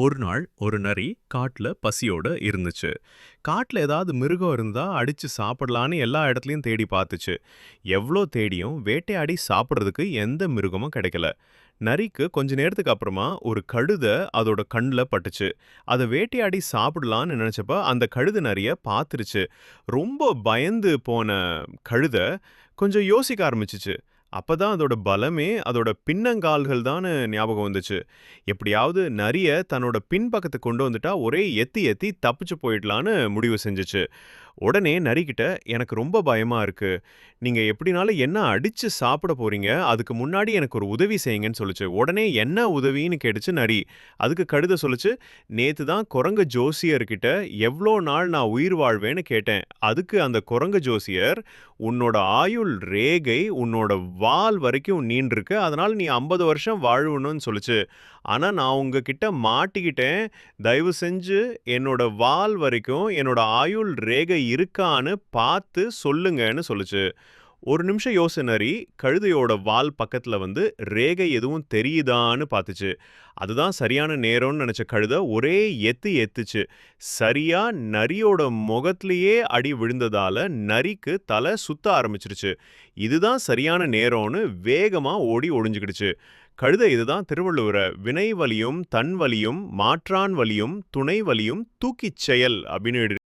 ஒரு நாள் ஒரு நரி காட்டுல பசியோட இருந்துச்சு. காட்டுல ஏதாவது மிருகம் இருந்தா அடிச்சு சாப்பிடலான்னு எல்லா இடத்துலயும் தேடி பார்த்துச்சு. எவ்வளோ தேடியும் வேட்டையாடி சாப்பிட்றதுக்கு எந்த மிருகமும் கிடைக்கல. நரிக்கு கொஞ்ச நேரத்துக்கு அப்புறமா ஒரு கழுதை அதோட கண்ணில் பட்டுச்சு. அதை வேட்டையாடி சாப்பிடலான்னு நினச்சப்ப அந்த கழுது நரிய பார்த்துருச்சு. ரொம்ப பயந்து போன கழுதை கொஞ்சம் யோசிக்க ஆரம்பிச்சிச்சு. அப்பதான் அதோட பலமே அதோட பின்னங்கால்கள் தான் ஞாபகம் வந்துச்சு. எப்படியாவது நரிய தன்னோட பின்பக்கத்தை கொண்டு வந்துட்டா ஒரே எத்தி எத்தி தப்பிச்சு போயிடலான்னு முடிவு செஞ்சுச்சு. உடனே நரிக்கிட்ட எனக்கு ரொம்ப பயமா இருக்கு. நீங்க எப்படினாலும் என்ன அடிச்சு சாப்பிட போறீங்க? அதுக்கு முன்னாடி எனக்கு ஒரு உதவி செய்யுங்கன்னு சொல்லுச்சு. உடனே என்ன உதவின்னு கேட்டுச்சு நரி. அதுக்கு கழுத சொல்லுச்சு நேத்து தான் குரங்கு ஜோசியர்கிட்ட எவ்வளோ நாள் நான் உயிர் வாழ்வேன்னு கேட்டேன். அதுக்கு அந்த குரங்கு ஜோசியர் உன்னோட ஆயுள் ரேகை உன்னோட வால் வரைக்கும் நீண்டிருக்கு. அதனால நீ ஐம்பது வருஷம் வாழணும்னு சொல்லுச்சு. ஆனால் நான் உங்ககிட்ட மாட்டிக்கிட்டேன். தயவு செஞ்சு என்னோட வால் வரைக்கும் என்னோட ஆயுள் ரேகை இருக்கான்னு பார்த்து சொல்லுங்கன்னு சொல்லுச்சு. ஒரு நிமிஷம் யோசனரி கழுதையோட வால் பக்கத்தில் வந்து ரேகை எதுவும் தெரியுதான்னு பார்த்துச்சு. அதுதான் சரியான நேரம்னு நினச்ச கழுதை ஒரே எத்து எத்துச்சு. சரியா நரியோட முகத்திலேயே அடி விழுந்ததால நரிக்கு தலை சுத்த ஆரம்பிச்சிருச்சு. இதுதான் சரியான நேரம்னு வேகமாக ஓடி ஒழிஞ்சுக்கிடுச்சு கழுதை இதுதான் திருவள்ளுவரை வினை வலியும் தன் வலியும் மாற்றான் வலியும் துணை வலியும் தூக்கிச் செயல் அப்படின்னு